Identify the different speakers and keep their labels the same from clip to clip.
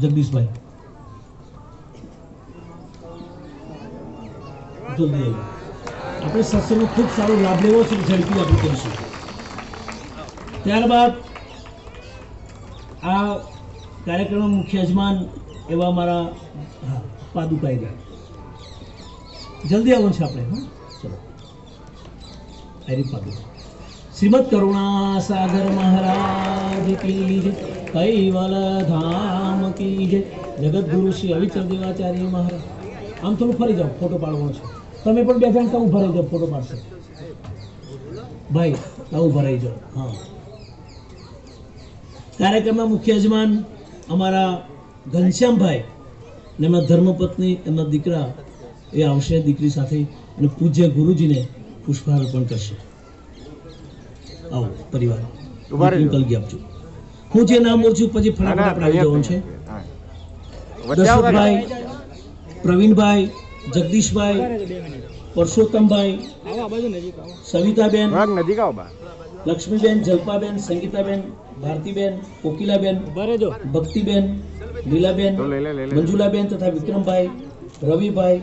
Speaker 1: જગદીશભાઈ. જલ્દી આપણે સત્સંગનો ખૂબ સારો લાભ લેવો છે ઝડપી આપણે કરીશું. ત્યારબાદ આ કાર્યક્રમના મુખ્ય યજમાન એવા મારા હા પાદુકાઈ ગયા. જલ્દી આવવાનું છે આપણે, હા? ચલો. હરી પાદુકા શ્રીમદ કરુણા સાગર મહારાજ કી કૈવલ ધામ કી જય જગતગુરુ શ્રી અવિચર દેવાચાર્ય મહારાજ આમ થોડું ફરી જાઓ ફોટો પાડવાનો છે. તમે પણ બે જણ ઊભા રહી જાઓ ફોટો પાડશે. ભાઈ ઊભા રહી જાઓ. હા. કાર્યક્રમના મુખ્ય યજમાન અમારા ઘનશ્યામભાઈ ને એમના ધર્મપત્ની એમના દીકરા એ આવશે દીકરી સાથે અને પૂજ્ય ગુરુજીને પુષ્પહાર અર્પણ કરશે. આવો પરિવાર.
Speaker 2: રહેજો.
Speaker 1: આપજો. હું જે નામ છું પછી ફટાફટ આપણે આવી જવાનું છે. દશરથભાઈ પ્રવીણભાઈ જગદીશભાઈ પરસોત્તમભાઈ સવિતાબેન લક્ષ્મીબેન જલ્પાબેન સંગીતાબેન ભારતીબેન કોકિલાબેન ભક્તિબેન લીલાબેન મંજુલાબેન તથા વિક્રમભાઈ રવિભાઈ.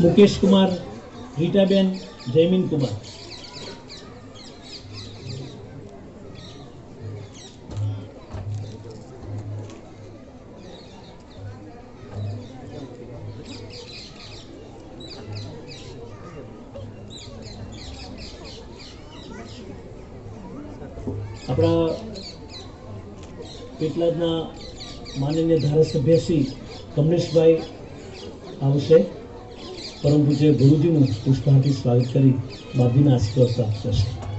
Speaker 1: મુકેશ કુમાર રીટાબેન જયમીન કુમાર. આપણા પેટલાદના માનનીય ધારાસભ્ય શ્રી કમલેશભાઈ આવશે પરમ પૂજ્ય ગુરુજીનું પુષ્પાંજલિ સ્વાગત કરી બાપજીના આશીર્વાદ પ્રાપ્ત કરશે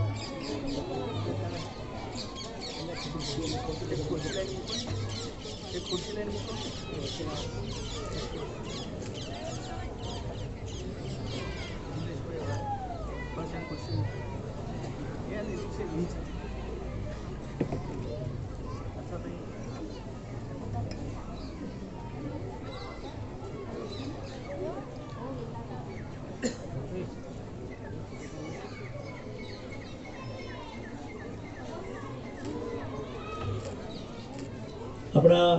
Speaker 1: આપણા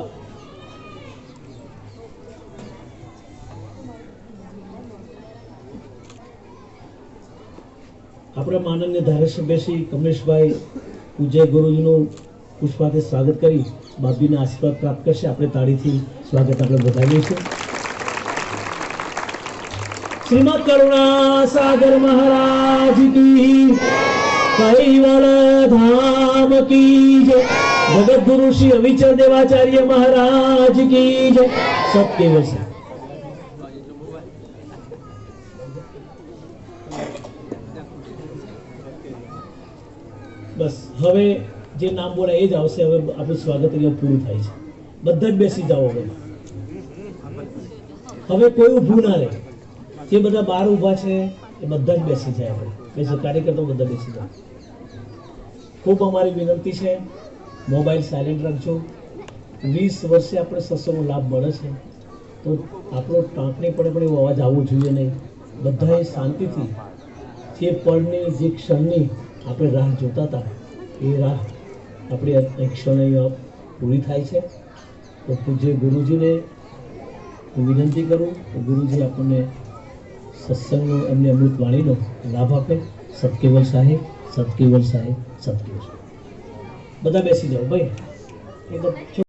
Speaker 1: આપણા માનન્ય ધારાસભ્ય શ્રી કમલેશભાઈ પૂજ્ય ગુરુજીનું પુષ્પાથી સ્વાગત કરી, બાપજીના આશીર્વાદ પ્રાપ્ત કરશે. આપણે તાળીથી સ્વાગત આપણે બતાવીએ છીએ. શ્રીમદ કરુણા સાગર મહારાજ કી કૈવલ ધામ કી જય. જગદગુરુ શ્રી અવિચર દેવાચાર્ય મહારાજ કી જય. સત્ય વસા બસ, હવે જે નામ બોલાય એ જ આવશે. હવે આપણું સ્વાગત અહીંયા પૂરું થાય છે. બધા જ બેસી જાઓ હવે. હવે કોઈ ઊભું ના રહે. જે બધા બહાર ઊભા છે એ બધા જ બેસી જાય આપણે. બેસી કાર્યકર્તાઓ બધા બેસી જાય. ખૂબ અમારી વિનંતી છે, મોબાઈલ સાયલેન્ટ રાખજો. વીસ વર્ષે આપણે સત્સંગનો લાભ મળે છે. તો આપણો ટાંકણી પડે પણ એવો અવાજ આવવો જોઈએ નહીં. બધાએ શાંતિથી જે પળની, જે ક્ષણની આપણે રાહ જોતા હતા, એ રાહ આપણી ક્ષણે પૂરી થાય છે. તો પૂજ્ય ગુરુજીને હું વિનંતી કરું ગુરુજી આપણને સત્સંગનો એમને અમૃત વાણીનો લાભ આપે. સતકેવલ સાહેબ સતકેવલ સાહેબ સતકેવલ બધા બેસી જાઓ ભાઈ. એ